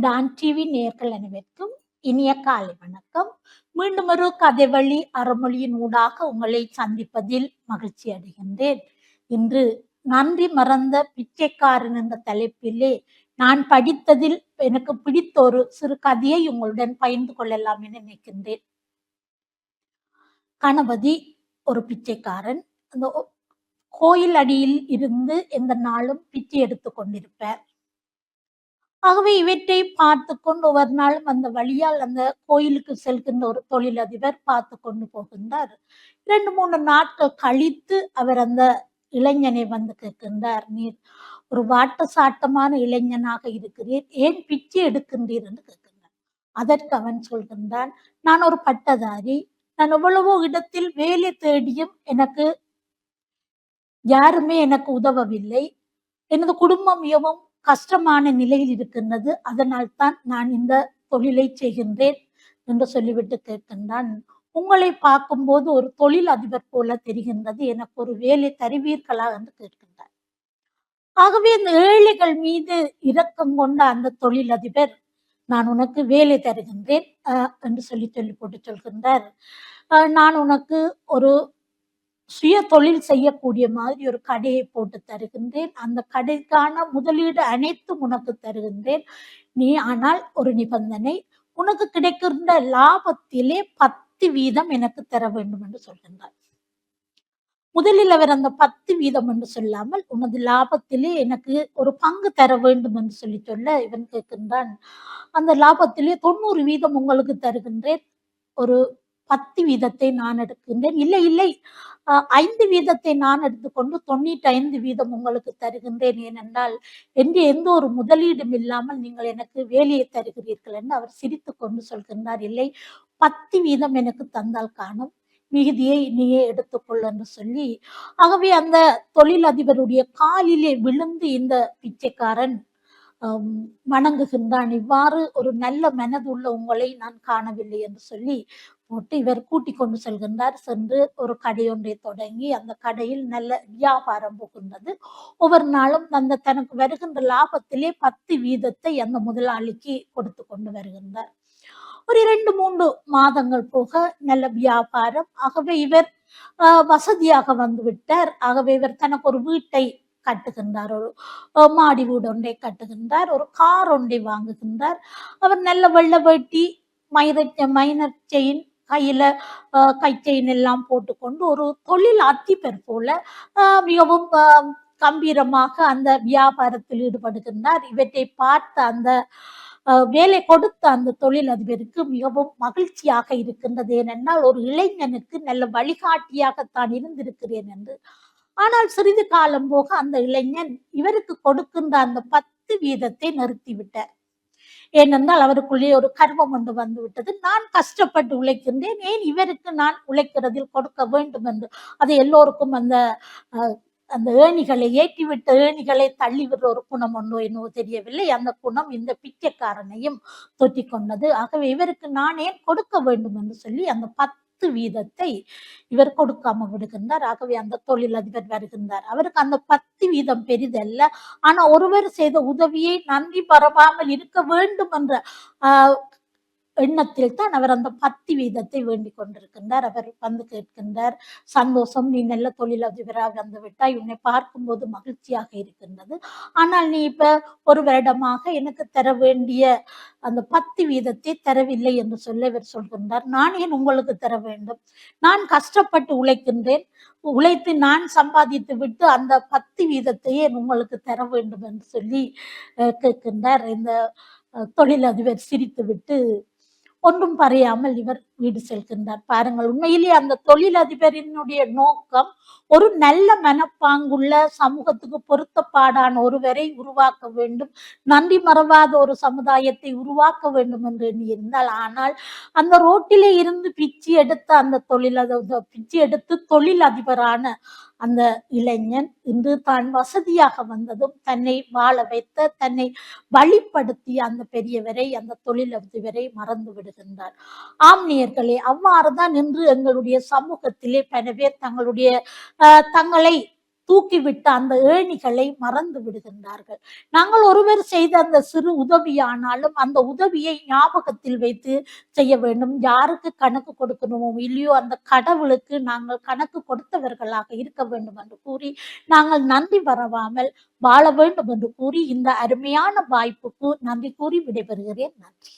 Don TV நேர்கள் அனைவருக்கும் இனிய காலை வணக்கம். மீண்டும் ஒரு கதைவழி அறமொழியின் ஊடாக உங்களை சந்திப்பதில் மகிழ்ச்சி அடைகின்றேன். இன்று நன்றி மறந்த பிச்சைக்காரன் என்ற தலைப்பிலே நான் படித்ததில் எனக்கு பிடித்த ஒரு சிறு கதையை உங்களுடன் பகிர்ந்து கொள்ளலாம் என நினைக்கின்றேன். கணபதி ஒரு பிச்சைக்காரன். அந்த கோயில் அடியில் இருந்து எந்த நாளும் பிச்சை எடுத்து கொண்டிருப்பார். ஆகவே இவற்றை பார்த்து கொண்டு ஒவ்வொரு நாளும் அந்த வழியால் அந்த கோயிலுக்கு செல்கின்ற ஒரு தொழிலதிபர் பார்த்து கொண்டு போகின்றார். இரண்டு மூணு நாட்கள் கழித்து அவர் அந்த இளைஞனை வந்து கேட்கின்றார் நீர் ஒரு வாட்ட சாட்டமான இளைஞனாக இருக்கிறீர் ஏன் பிச்சை எடுக்கின்றீர்? என்று கேட்கின்றார். அதற்கு அவன் சொல்கின்றான் நான் ஒரு பட்டதாரி நான் எவ்வளவோ இடத்தில் வேலை தேடியும் எனக்கு யாருமே எனக்கு உதவவில்லை. எனது குடும்பம் மிகவும் கஷ்டமான நிலையில் இருக்கின்றது. அதனால் தான் நான் இந்த தொழிலை செய்கின்றேன் என்று சொல்லிவிட்டு கேட்கின்றான். உங்களை பார்க்கும்போது ஒரு தொழில் அதிபர் போல தெரிகின்றது. எனக்கு ஒரு வேலை தருவீர்களா என்று கேட்கின்றார் ஆகவே இந்த ஏழைகள் மீது இரக்கம் கொண்ட அந்த தொழில் அதிபர் நான் உனக்கு வேலை தருகின்றேன் என்று சொல்லி சொல்லி போட்டு சொல்கின்றார் நான் உனக்கு ஒரு சுய தொழில் செய்யக்கூடிய மாதிரி ஒரு கடையை போட்டு தருகின்றேன். அந்த கடைக்கான முதலீடு அனைத்தும் உனக்கு தருகின்றேன். நீ ஆனால் ஒரு நிபந்தனை உனக்கு கிடைக்கின்ற லாபத்திலே பத்து வீதம் எனக்கு தர வேண்டும் என்று சொல்கின்றார் முதலில் அவர் அந்த பத்து வீதம் என்று சொல்லாமல் உனது லாபத்திலே எனக்கு ஒரு பங்கு தர வேண்டும் என்று சொல்லி சொல்ல இவன் கேட்கின்றான். அந்த லாபத்திலே தொண்ணூறு வீதம் உங்களுக்கு தருகின்றேன். ஒரு பத்து வீதத்தை நான் எடுக்கின்றேன். இல்லை இல்லை. ஐந்து வீதத்தை நான் எடுத்துக்கொண்டு தொண்ணூற்றி ஐந்து வீதம் உங்களுக்கு தருகின்றேன் ஏனென்றால் என்று எந்த ஒரு முதலீடும் இல்லாமல் நீங்கள் எனக்கு வேலையை தருகிறீர்கள் என்று அவர் சிரித்து கொண்டு சொல்கின்றார். இல்லை பத்து வீதம் எனக்கு தந்தால் காணும். மிகுதியை நீயே எடுத்துக்கொள் என்று சொல்லி ஆகவே அந்த தொழிலதிபருடைய காலிலே விழுந்து இந்த பிச்சைக்காரன் வணங்குகின்றான். இவ்வாறு ஒரு நல்ல மனதுள்ள உங்களை நான் காணவில்லை என்று சொல்லி போட்டு இவர் கூட்டிக் கொண்டு செல்கின்றார். சென்று ஒரு கடை ஒன்றை தொடங்கி அந்த கடையில் நல்ல வியாபாரம் போகின்றது ஒவ்வொரு நாளும் அந்த தனக்கு வருகின்ற லாபத்திலே பத்து வீதத்தை அந்த முதலாளிக்கு கொடுத்து கொண்டு வருகின்றார். ஒரு இரண்டு மூன்று மாதங்கள் போக நல்ல வியாபாரம். ஆகவே இவர் வசதியாக வந்து விட்டார். ஆகவே இவர் தனக்கு ஒரு வீட்டை கட்டுகின்றார். ஒரு மாடி வீடு ஒன்றை கட்டுகின்றார். ஒரு கார் ஒன்றை வாங்குகின்றார். அவர் நல்ல வெள்ள வேட்டி மைர மைனர் செயின் கையில அஹ், கை செயின் எல்லாம் போட்டுக்கொண்டு ஒரு தொழில் அதிபர் போல மிகவும் கம்பீரமாக அந்த வியாபாரத்தில் ஈடுபடுகின்றார். இவற்றை பார்த்த அந்த வேலை கொடுத்த அந்த தொழில் அதிபருக்கு மிகவும் மகிழ்ச்சியாக இருக்கின்றது. ஏனென்றால் ஒரு இளைஞனுக்கு நல்ல வழிகாட்டியாகத்தான் இருந்திருக்கிறேன் என்று. ஆனால் சிறிது காலம் போக அந்த இளைஞன் இவருக்கு கொடுக்கின்ற அந்த பத்து வீதத்தை நிறுத்திவிட்டார். ஏனென்றால் அவருக்குள்ளே ஒரு கர்வம் ஒன்று வந்து விட்டது. நான் கஷ்டப்பட்டு உழைக்கின்றேன். ஏன் இவருக்கு நான் உழைக்கிறதில் கொடுக்க வேண்டும் என்று? அது எல்லோருக்கும் அந்த அஹ், அந்த ஏணிகளை ஏற்றிவிட்ட ஏணிகளை தள்ளி விடுற ஒரு குணம் ஒன்றோ என்னவோ தெரியவில்லை. அந்த குணம் இந்த பிச்சைக்காரனையும் தொற்றி கொண்டது. ஆகவே இவருக்கு நான் ஏன் கொடுக்க வேண்டும் என்று சொல்லி அந்த பத்து பத்து வீதத்தை இவர் கொடுக்காம விடுகின்றார். ஆகவே அந்த தொழிலதிபர் வருகின்றார். அவருக்கு அந்த பத்து வீதம் பெரிதல்ல. ஆனா ஒருவர் செய்த உதவியை நன்றி பரவாமல் இருக்க வேண்டும் என்ற ஆஹ், எண்ணத்தில் தான் அவர் அந்த பத்து வீதத்தை வேண்டிக் கொண்டிருக்கின்றார். அவர் வந்து கேட்கின்றார் சந்தோஷம் நீ நல்ல தொழிலதிபராக வந்து விட்டாய் உன்னை பார்க்கும்போது மகிழ்ச்சியாக இருக்கின்றது. ஆனால் நீ இப்ப ஒரு வருடமாக எனக்கு தர வேண்டிய அந்த பத்து வீதத்தை தரவில்லை என்று சொல்ல இவர் சொல்கின்றார். நான் ஏன் உங்களுக்கு தர வேண்டும்? நான் கஷ்டப்பட்டு உழைக்கின்றேன். உழைத்து நான் சம்பாதித்து விட்டு அந்த பத்து வீதத்தையே உங்களுக்கு தர வேண்டும் என்று சொல்லி கேட்கின்றார். இந்த தொழிலதிபர் சிரித்து விட்டு ஒன்றும் பறையாமல் இவர் வீடு செல்கின்றார். பாருங்கள் உண்மையிலே அந்த தொழிலதிபரினுடைய நோக்கம் ஒரு நல்ல மனப்பாங்குள்ள சமூகத்துக்கு பொருத்தப்பாடான ஒருவரை உருவாக்க வேண்டும் நன்றி மறவாத ஒரு சமுதாயத்தை உருவாக்க வேண்டும் என்று எண்ணியிருந்தால். ஆனால் அந்த ரோட்டிலே இருந்து பிச்சு எடுத்த அந்த தொழில் பிச்சு எடுத்து தொழில் அதிபரான அந்த இளைஞன் இன்று தான் வசதியாக வந்ததும் தன்னை வாழ வைத்த தன்னை வழிப்படுத்திய அந்த பெரியவரை அந்த தொழிலதிபரை மறந்து விடுகின்றார். ஆம்னியர்களே அவ்வாறுதான் இன்று எங்களுடைய சமூகத்திலே பல பேர் தங்களுடைய தங்களை தூக்கிவிட்ட அந்த ஏணிகளை மறந்து விடுகின்றார்கள். நாங்கள் ஒருவர் செய்த அந்த சிறு உதவியானாலும் அந்த உதவியை ஞாபகத்தில் வைத்து செய்ய வேண்டும். யாருக்கு கணக்கு கொடுக்கணுமோ இல்லையோ அந்த கடவுளுக்கு நாங்கள் கணக்கு கொடுத்தவர்களாக இருக்க வேண்டும் என்று கூறி நாங்கள் நன்றி வரவாமல் வாழ வேண்டும் என்று கூறி இந்த அருமையான வாய்ப்புக்கு நன்றி கூறி விடைபெறுகிறேன். நன்றி.